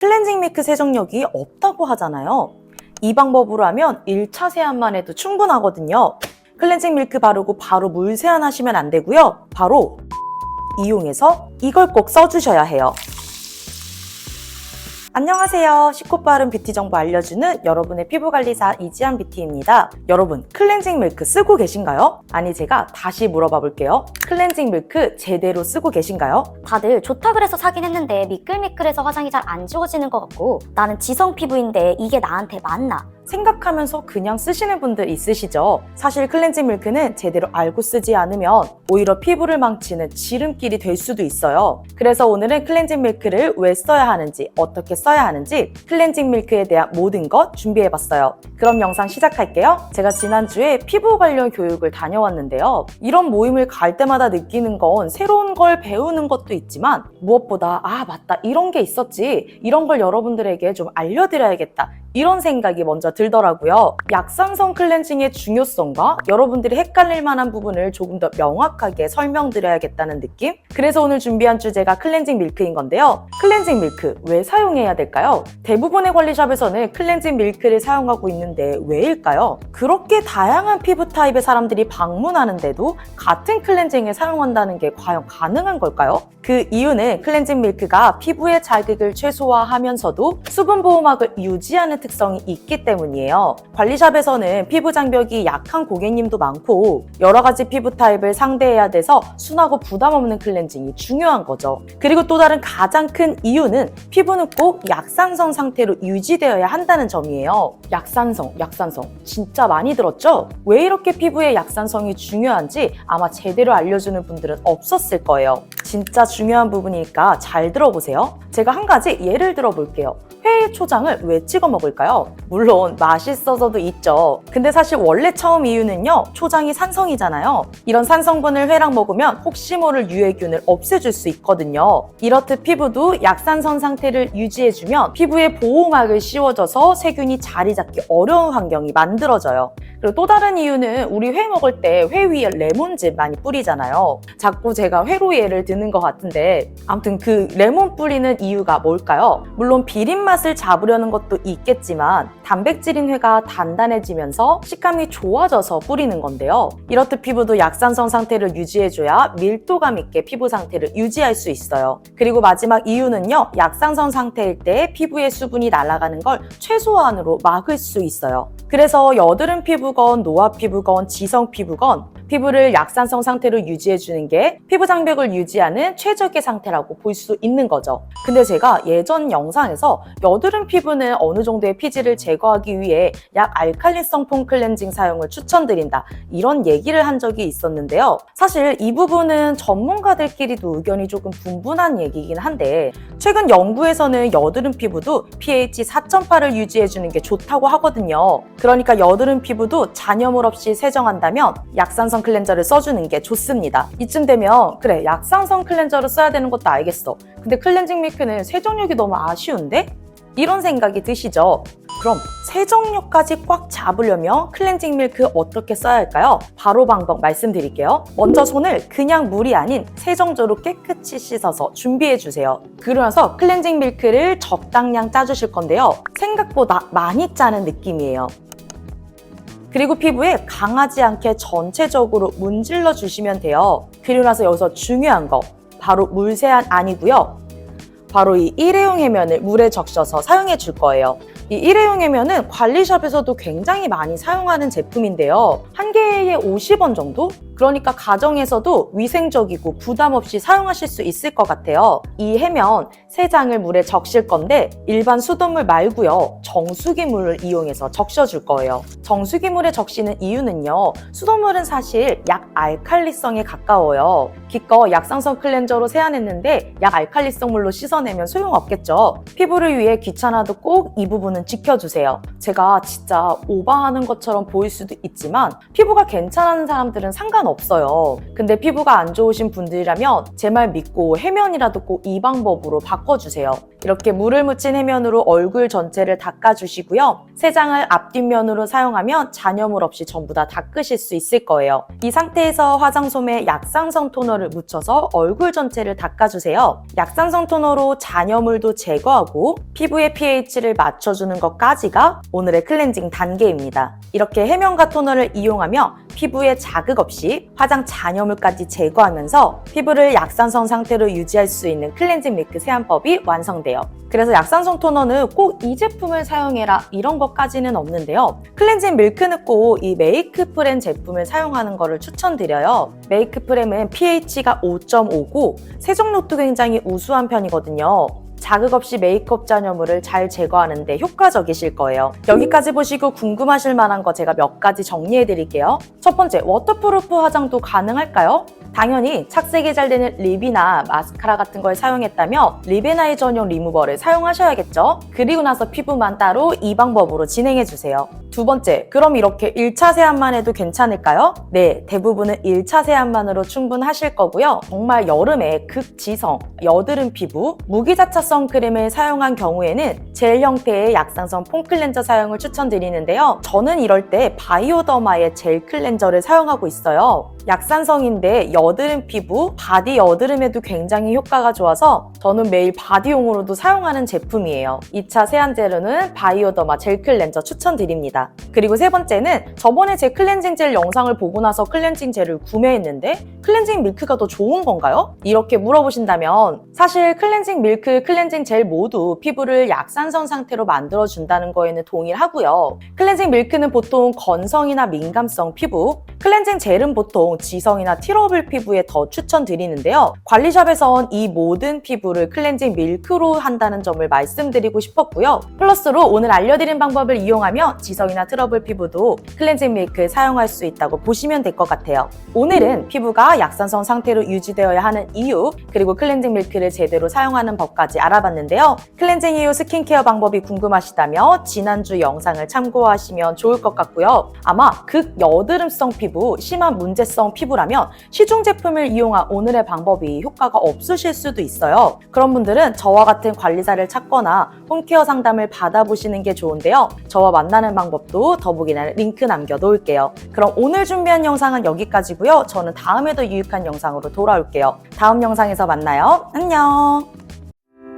클렌징 밀크 세정력이 없다고 하잖아요. 이 방법으로 하면 1차 세안만 해도 충분하거든요. 클렌징 밀크 바르고 바로 물 세안하시면 안 되고요. 바로 이용해서 이걸 꼭 써주셔야 해요. 안녕하세요. 쉽고 빠른 뷰티 정보 알려주는 여러분의 피부관리사 이지한 뷰티입니다. 여러분, 클렌징 밀크 쓰고 계신가요? 아니, 제가 다시 물어봐 볼게요. 클렌징 밀크 제대로 쓰고 계신가요? 다들 좋다 그래서 사긴 했는데 미끌미끌해서 화장이 잘 안 지워지는 것 같고 나는 지성 피부인데 이게 나한테 맞나? 생각하면서 그냥 쓰시는 분들 있으시죠? 사실 클렌징 밀크는 제대로 알고 쓰지 않으면 오히려 피부를 망치는 지름길이 될 수도 있어요. 그래서 오늘은 클렌징 밀크를 왜 써야 하는지, 어떻게 써야 하는지 클렌징 밀크에 대한 모든 것 준비해봤어요. 그럼 영상 시작할게요. 제가 지난주에 피부 관련 교육을 다녀왔는데요. 이런 모임을 갈 때마다 느끼는 건 새로운 걸 배우는 것도 있지만 무엇보다 아 맞다 이런 게 있었지 이런 걸 여러분들에게 좀 알려드려야겠다 이런 생각이 먼저 들더라고요. 약산성 클렌징의 중요성과 여러분들이 헷갈릴 만한 부분을 조금 더 명확하게 설명드려야겠다는 느낌? 그래서 오늘 준비한 주제가 클렌징 밀크인 건데요. 클렌징 밀크 왜 사용해야 될까요? 대부분의 관리샵에서는 클렌징 밀크를 사용하고 있는데 왜일까요? 그렇게 다양한 피부 타입의 사람들이 방문하는데도 같은 클렌징을 사용한다는 게 과연 가능한 걸까요? 그 이유는 클렌징 밀크가 피부의 자극을 최소화하면서도 수분 보호막을 유지하는 특성이 있기 때문이에요. 관리샵에서는 피부 장벽이 약한 고객님도 많고 여러 가지 피부 타입을 상대해야 돼서 순하고 부담 없는 클렌징이 중요한 거죠. 그리고 또 다른 가장 큰 이유는 피부는 꼭 약산성 상태로 유지되어야 한다는 점이에요. 약산성, 약산성. 진짜 많이 들었죠? 왜 이렇게 피부의 약산성이 중요한지 아마 제대로 알려주는 분들은 없었을 거예요. 진짜 중요한 부분이니까 잘 들어보세요. 제가 한 가지 예를 들어 볼게요. 회 초장을 왜 찍어 먹을까요? 물론 맛있어서도 있죠. 근데 사실 원래 처음 이유는요, 초장이 산성이잖아요. 이런 산성분을 회랑 먹으면 혹시 모를 유해균을 없애줄 수 있거든요. 이렇듯 피부도 약산성 상태를 유지해주면 피부에 보호막을 씌워줘서 세균이 자리 잡기 어려운 환경이 만들어져요. 그리고 또 다른 이유는 우리 회 먹을 때 회 위에 레몬즙 많이 뿌리잖아요. 자꾸 제가 회로 예를 드는 것 같은데 아무튼 그 레몬 뿌리는 이유가 뭘까요? 물론 비린 맛을 잡으려는 것도 있겠지만 단백질인 회가 단단해지면서 식감이 좋아져서 뿌리는 건데요. 이렇듯 피부도 약산성 상태를 유지해줘야 밀도감 있게 피부 상태를 유지할 수 있어요. 그리고 마지막 이유는요. 약산성 상태일 때 피부의 수분이 날아가는 걸 최소한으로 막을 수 있어요. 그래서 여드름 피부건 노화 피부건 지성 피부건 피부를 약산성 상태로 유지해주는 게 피부 장벽을 유지하는 최적의 상태라고 볼 수 있는 거죠. 근데 제가 예전 영상에서 여드름 피부는 어느 정도의 피지를 제거하기 위해 약 알칼리성 폼 클렌징 사용을 추천드린다. 이런 얘기를 한 적이 있었는데요. 사실 이 부분은 전문가들끼리도 의견이 조금 분분한 얘기긴 한데 최근 연구에서는 여드름 피부도 pH 4.8을 유지해주는 게 좋다고 하거든요. 그러니까 여드름 피부도 잔여물 없이 세정한다면 약산성 클렌저를 써주는 게 좋습니다. 이쯤 되면 그래 약산성 클렌저를 써야 되는 것도 알겠어. 근데 클렌징 밀크는 세정력이 너무 아쉬운데? 이런 생각이 드시죠? 그럼 세정력까지 꽉 잡으려면 클렌징 밀크 어떻게 써야 할까요? 바로 방법 말씀드릴게요. 먼저 손을 그냥 물이 아닌 세정조로 깨끗이 씻어서 준비해 주세요. 그러면서 클렌징 밀크를 적당량 짜주실 건데요. 생각보다 많이 짜는 느낌이에요. 그리고 피부에 강하지 않게 전체적으로 문질러 주시면 돼요. 그리고 나서 여기서 중요한 거 바로 물 세안 아니고요. 바로 이 일회용 해면을 물에 적셔서 사용해 줄 거예요. 이 일회용 해면은 관리샵에서도 굉장히 많이 사용하는 제품인데요. 한 개에 50원 정도? 그러니까 가정에서도 위생적이고 부담 없이 사용하실 수 있을 것 같아요. 이 해면 세 장을 물에 적실 건데 일반 수돗물 말고요. 정수기 물을 이용해서 적셔줄 거예요. 정수기 물에 적시는 이유는요. 수돗물은 사실 약 알칼리성에 가까워요. 기껏 약산성 클렌저로 세안했는데 약 알칼리성 물로 씻어내면 소용없겠죠. 피부를 위해 귀찮아도 꼭 이 부분은 지켜주세요. 제가 진짜 오버하는 것처럼 보일 수도 있지만 피부가 괜찮은 사람들은 상관없어요. 없어요. 근데 피부가 안 좋으신 분들이라면 제 말 믿고 해면이라도 꼭 이 방법으로 바꿔주세요. 이렇게 물을 묻힌 해면으로 얼굴 전체를 닦아주시고요. 세장을 앞뒷면으로 사용하면 잔여물 없이 전부 다 닦으실 수 있을 거예요. 이 상태에서 화장솜에 약산성 토너를 묻혀서 얼굴 전체를 닦아주세요. 약산성 토너로 잔여물도 제거하고 피부의 pH를 맞춰주는 것까지가 오늘의 클렌징 단계입니다. 이렇게 해면과 토너를 이용하며 피부에 자극 없이 화장 잔여물까지 제거하면서 피부를 약산성 상태로 유지할 수 있는 클렌징 밀크 세안법이 완성돼요. 그래서 약산성 토너는 꼭 이 제품을 사용해라 이런 것까지는 없는데요. 클렌징 밀크는 꼭 이 메이크 프렘 제품을 사용하는 것을 추천드려요. 메이크 프렘은 pH가 5.5고 세정력도 굉장히 우수한 편이거든요. 자극 없이 메이크업 잔여물을 잘 제거하는 데 효과적이실 거예요. 여기까지 보시고 궁금하실 만한 거 제가 몇 가지 정리해 드릴게요. 첫 번째, 워터프루프 화장도 가능할까요? 당연히 착색이 잘 되는 립이나 마스카라 같은 걸 사용했다면 립앤아이 전용 리무버를 사용하셔야겠죠? 그리고 나서 피부만 따로 이 방법으로 진행해 주세요. 두 번째, 그럼 이렇게 1차 세안만 해도 괜찮을까요? 네, 대부분은 1차 세안만으로 충분하실 거고요. 정말 여름에 극지성, 여드름 피부, 무기자차 선크림을 사용한 경우에는 젤 형태의 약산성 폼 클렌저 사용을 추천드리는데요. 저는 이럴 때 바이오더마의 젤 클렌저를 사용하고 있어요. 약산성인데 여 드름 피부, 바디 여드름에도 굉장히 효과가 좋아서 저는 매일 바디용으로도 사용하는 제품이에요. 2차 세안 젤은 바이오더마 젤 클렌저 추천드립니다. 그리고 세 번째는 저번에 제 클렌징 젤 영상을 보고 나서 클렌징 젤을 구매했는데 클렌징 밀크가 더 좋은 건가요? 이렇게 물어보신다면 사실 클렌징 밀크, 클렌징 젤 모두 피부를 약산성 상태로 만들어준다는 거에는 동일하고요. 클렌징 밀크는 보통 건성이나 민감성 피부, 클렌징 젤은 보통 지성이나 티러블 피부에 더 추천드리는데요. 관리샵에선 이 모든 피부를 클렌징 밀크로 한다는 점을 말씀드리고 싶었고요. 플러스로 오늘 알려드린 방법을 이용하며 지성이나 트러블 피부도 클렌징 밀크 사용할 수 있다고 보시면 될 것 같아요. 오늘은 피부가 약산성 상태로 유지되어야 하는 이유, 그리고 클렌징 밀크를 제대로 사용하는 법까지 알아봤는데요. 클렌징 이후 스킨케어 방법이 궁금하시다면 지난주 영상을 참고하시면 좋을 것 같고요. 아마 극 여드름성 피부, 심한 문제성 피부라면 시중 제품을 이용한 오늘의 방법이 효과가 없으실 수도 있어요. 그런 분들은 저와 같은 관리사를 찾거나 홈케어 상담을 받아보시는 게 좋은데요. 저와 만나는 방법도 더보기란에 링크 남겨놓을게요. 그럼 오늘 준비한 영상은 여기까지고요. 저는 다음에 더 유익한 영상으로 돌아올게요. 다음 영상에서 만나요. 안녕!